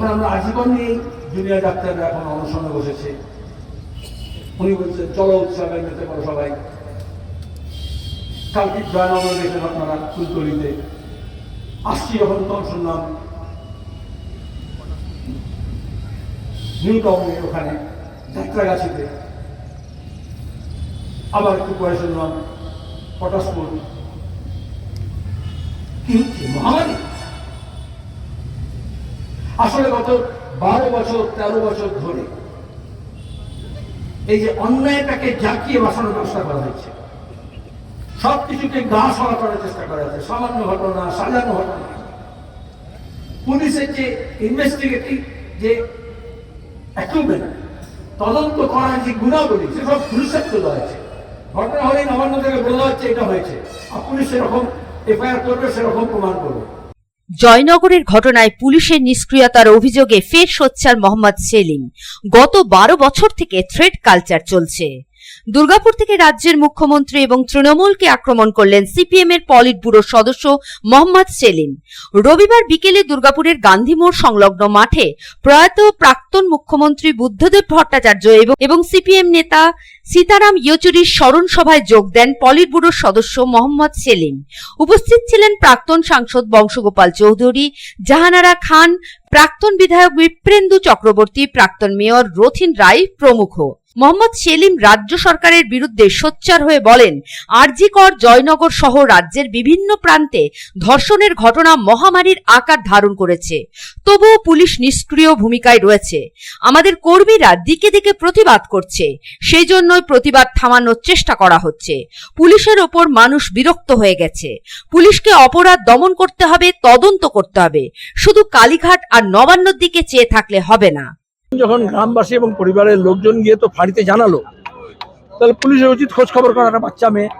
যখন আমরা আজীবন নিয়ে দুনিয়া ডাক্তাররা এখন অনশনে বসেছে, উনি বলছেন, চলো উৎসবে মেতে পারো সবাই। কালকে জয়নগর দেখলেন আপনারা ফুলতলিতে। আসছি যখন তখন শুনলাম টাউনে ওখানে যাত্রাগাছিতে আবার একটু পরে শুনলাম পটাশপুর কি হচ্ছে, মহামারী? আসলে গত বারো বছর, তেরো বছর ধরে এই যে অন্যায়টাকে জাকিয়ে বাঁচানোর চেষ্টা করা হচ্ছে সব কিছুকে গা সরা করার চেষ্টা করা হচ্ছে সামান্য ঘটনা, সাজানো ঘটনা। পুলিশের যে ইনভেস্টিগেটিভ যে তদন্ত করার যে গুণাবলী সেসব পুলিশের তোলা আছে ঘটনা হলে নবান্ন থেকে বোঝা হচ্ছে এটা হয়েছে। আর পুলিশ সেরকম এফআইআর করবে সেরকম প্রমাণ করবে। জয়নগরের ঘটনায় পুলিশের নিষ্ক্রিয়তার অভিযোগে ফের সোচ্চার মোহাম্মদ সেলিম। গত বারো বছর থেকে থ্রেড কালচার চলছে। দুর্গাপুর থেকে রাজ্যের মুখ্যমন্ত্রী এবং তৃণমূলকে আক্রমণ করলেন সিপিএম এর পলিট ব্যুরোর সদস্য মোহাম্মদ সেলিম। রবিবার বিকেলে দুর্গাপুরের গান্ধী মোড় সংলগ্ন মাঠে প্রয়াত প্রাক্তন মুখ্যমন্ত্রী বুদ্ধদেব ভট্টাচার্য এবং এবং সিপিএম নেতা সীতারাম ইয়েচুরির স্মরণ সভায় যোগ দেন পলিট ব্যুরোর সদস্য মোহাম্মদ সেলিম। উপস্থিত ছিলেন প্রাক্তন সাংসদ বংশগোপাল চৌধুরী, জাহানারা খান, প্রাক্তন বিধায়ক বিপ্রেন্দু চক্রবর্তী, প্রাক্তন মেয়র রথিন রায় প্রমুখ। মোহাম্মদ সেলিম রাজ্য সরকারের বিরুদ্ধে সোচ্চার হয়ে বলেন, আরজিকর জয়নগর সহ রাজ্যের বিভিন্ন প্রান্তে ধর্ষণের ঘটনা মহামারীর আকার ধারণ করেছে। তবুও পুলিশ নিষ্ক্রিয় ভূমিকায় রয়েছে। আমাদের কর্মীরা দিকে দিকে প্রতিবাদ করছে। সেই জন্যই প্রতিবাদ থামানোর চেষ্টা করা হচ্ছে। পুলিশের ওপর মানুষ বিরক্ত হয়ে গেছে। পুলিশকে অপরাধ দমন করতে হবে, তদন্ত করতে হবে। শুধু কালীঘাট আর নবান্নর দিকে চেয়ে থাকলে হবে না। যখন গ্রামবাসী এবং পরিবারের লোকজন গিয়ে তো ফাঁড়িতে জানালো, তাহলে পুলিশের উচিত খোঁজ খবর করা একটা বাচ্চা মেয়ে।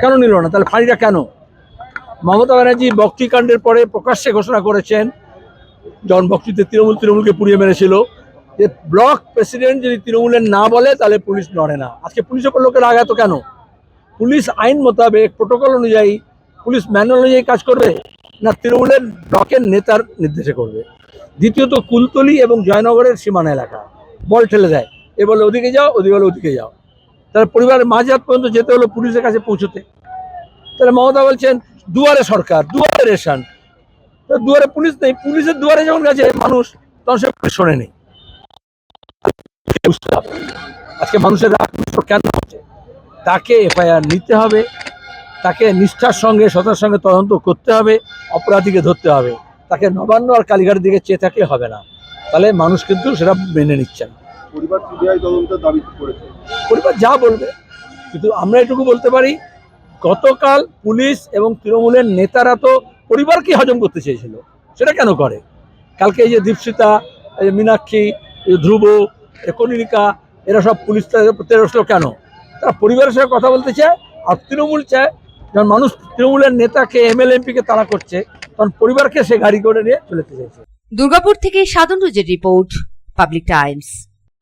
কেন নিল না? তাহলে ফাঁড়িটা কেন? মমতা ব্যানার্জি বক্তিকাণ্ডের পরে প্রকাশ্যে ঘোষণা করেছেন যখন বক্তিতে তৃণমূল তৃণমূলকে পুড়িয়ে মেরেছিল, যে ব্লক প্রেসিডেন্ট যদি তৃণমূলের না বলে, তাহলে পুলিশ নড়ে না। আজকে পুলিশের উপর লোকের আঘাত কেন? পুলিশ আইন মোতাবেক, প্রোটোকল অনুযায়ী, পুলিশ ম্যানুয়াল অনুযায়ী কাজ করবে, না তৃণমূলের ব্লকের নেতার নির্দেশে করবে? দ্বিতীয়ত কুলতলি এবং জয়নগরের সীমানা এলাকা। বল ঠেলে দেয়। এ বলে ওদিকে যাও, ওদিকে বলে ওদিকে যাও। তাহলে পরিবারের মাঝরাত পর্যন্ত যেতে হলো পুলিশের কাছে পৌঁছতে। তাহলে মমতা বলছেন, দুয়ারে সরকার, দুয়ারে রেশন। দুয়ারে পুলিশ নেই, পুলিশের দুয়ারে যখন গেছে, মানুষ তখন সে পুলিশ শোনে নেই আজকে মানুষের রাগ কেন হচ্ছে? তাকে এফআইআর নিতে হবে। তাকে নিষ্ঠার সঙ্গে সতার সঙ্গে তদন্ত করতে হবে। অপরাধীকে ধরতে হবে। তাকে নবান্ন আর কালীঘাটের দিকে চেয়ে থাকলে হবে না। তাহলে মানুষ কিন্তু সেটা মেনে নিচ্ছে না। পরিবার সিবিআই তদন্তের দাবি করেছে। পরিবার যা বলবে কিন্তু আমরা এটুকু বলতে পারি গতকাল পুলিশ এবং তৃণমূলের নেতারা তো পরিবারকে হজম করতে চেয়েছিল। সেটা কেন করে? কালকে এই যে দীপশিতা এই যে মীনাক্ষী এই যে ধ্রুব কনিকা এরা সব পুলিশ তেরসলো কেন? তারা পরিবারের সঙ্গে কথা বলতে চায় আর তৃণমূল চায় যখন মানুষ তৃণমূলের নেতাকে এমএলএ এমপিকে তাড়া করছে তখন পরিবারকে সে গাড়ি করে নিয়ে চলে যেতে চাইছে দুর্গাপুর থেকে সাধন রুজের রিপোর্ট পাবলিক টাইমস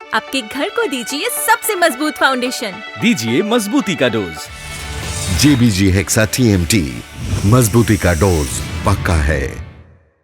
आपके घर को दीजिए सबसे मजबूत फाउंडेशन दीजिए मजबूती का डोज जेबीजी हेक्सा टीएमटी मजबूती का डोज पक्का है